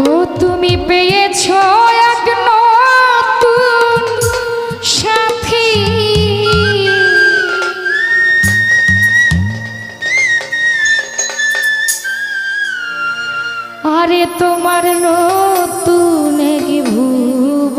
ও তুমি পেয়েছ সাথী। আরে তোমার নতুন ভুব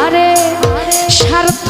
আরে স্বার্থ